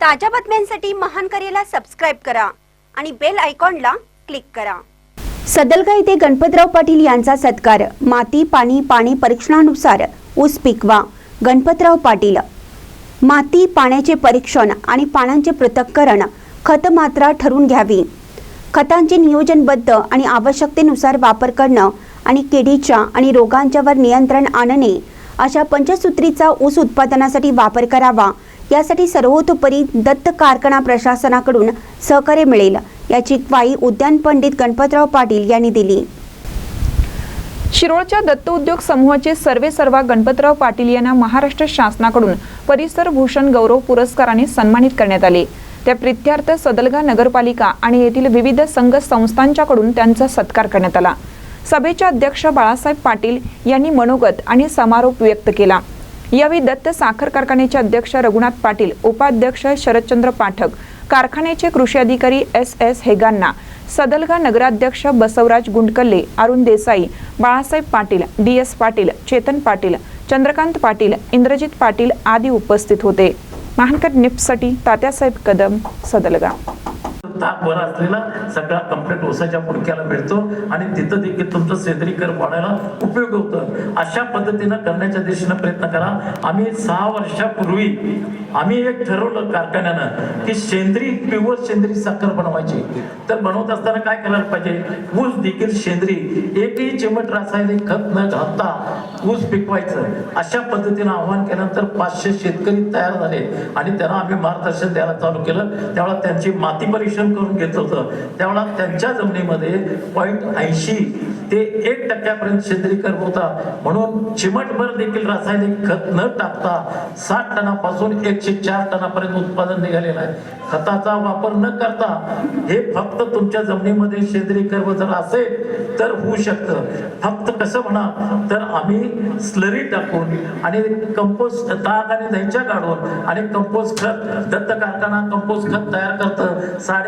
ताज्या बातम्यांसाठी महान करेला सबस्क्राईब करा आणि बेल आयकॉनला क्लिक करा. सदलगा येथे गणपतराव पाटील यांचा सत्कार. माती पाणी पाणी परीक्षणानुसार ऊस पिकवा. गणपतराव पाटील. माती पाण्याचे परीक्षण आणि पाण्याचे पृथक्करण खत मात्रा ठरवून घ्यावी. खतांचे नियोजनबद्ध आणि आवश्यकतेनुसार वापर करणं आणि किडीच्या आणि रोगांच्यावर नियंत्रण आणणे अशा पंचसूत्रीचा ऊस उत्पादनासाठी वापर करावा. यासाठी सर्वतोपरी दत्त कारखाना प्रशासनाकडून सहकार्य मिळेल याची ग्वाही उद्यान पंडित गणपतराव पाटील यांनी दिली. शिरोळच्या दत्त उद्योग समूहाचे सर्वे सर्वा गणपतराव पाटील यांना महाराष्ट्र शासनाकडून परिसर भूषण गौरव पुरस्काराने सन्मानित करण्यात आले. त्या प्रित्यार्थ सदलगा नगरपालिका आणि येथील विविध संघ संस्थांच्याकडून त्यांचा सत्कार करण्यात आला. सभेच्या अध्यक्ष बाळासाहेब पाटील यांनी मनोगत आणि समारोप व्यक्त केला. यावेळी दत्त साखर कारखान्याचे अध्यक्ष रघुनाथ पाटील उपाध्यक्ष शरदचंद्र पाठक कारखान्याचे कृषी अधिकारी एस एस हेगांना सदलगा नगराध्यक्ष बसवराज गुंडकल्ले अरुण देसाई बाळासाहेब पाटील डी एस पाटील चेतन पाटील चंद्रकांत पाटील इंद्रजित पाटील आदी उपस्थित होते. महानकर निप्ससाठी तात्यासाहेब कदम सदलगा. ताक वर असलेला सगळा कंप्लीट ओसाच्या पुडक्याला मिळतो. आणि तिथं देखील तुमचं सेंद्रिय कर वाढायला उपयोग होतो. अशा पद्धतीनं करण्याच्या दिशेनं प्रयत्न करा. आम्ही सहा वर्षापूर्वी आम्ही एक ठरवलं कारखान्यानं की सेंद्रिय प्युअर सेंद्रिय साखर बनवायची. तर बनवत असताना काय करायला पाहिजे? ऊस देखील सेंद्रिय. एकही चिमट रासायनिक खत न घालता ऊस पिकवायचं. अशा पद्धतीनं आव्हान केल्यानंतर पाचशे शेतकरी तयार झाले. आणि त्यांना आम्ही मार्गदर्शन द्यायला चालू केलं. त्यावेळेला त्यांची माती परीक्षण करून घेतलं होतं. त्यावेळेला त्यांच्या जमिनीमध्ये पॉईंट ऐंशी ते एक टक्क्यापर्यंत सेंद्रिय होता. म्हणून चिमटभर देखील रासायनिक खत न टाकता साठ टनापासून एकशे चार टनापर्यंत उत्पादन निघालेलं आहे. खताचा वापर न करता हे फक्त तुमच्या जमिनीमध्ये सेंद्रिय कर्म जर असेल तर होऊ शकतं. फक्त कसं म्हणा तर आम्ही स्लरी टाकून आणि कंपोस्ट ताक आणि दहीच्या काढून आणि कंपोस्ट खत दत्त कारखाना कंपोस्ट खत तयार करतं. साडे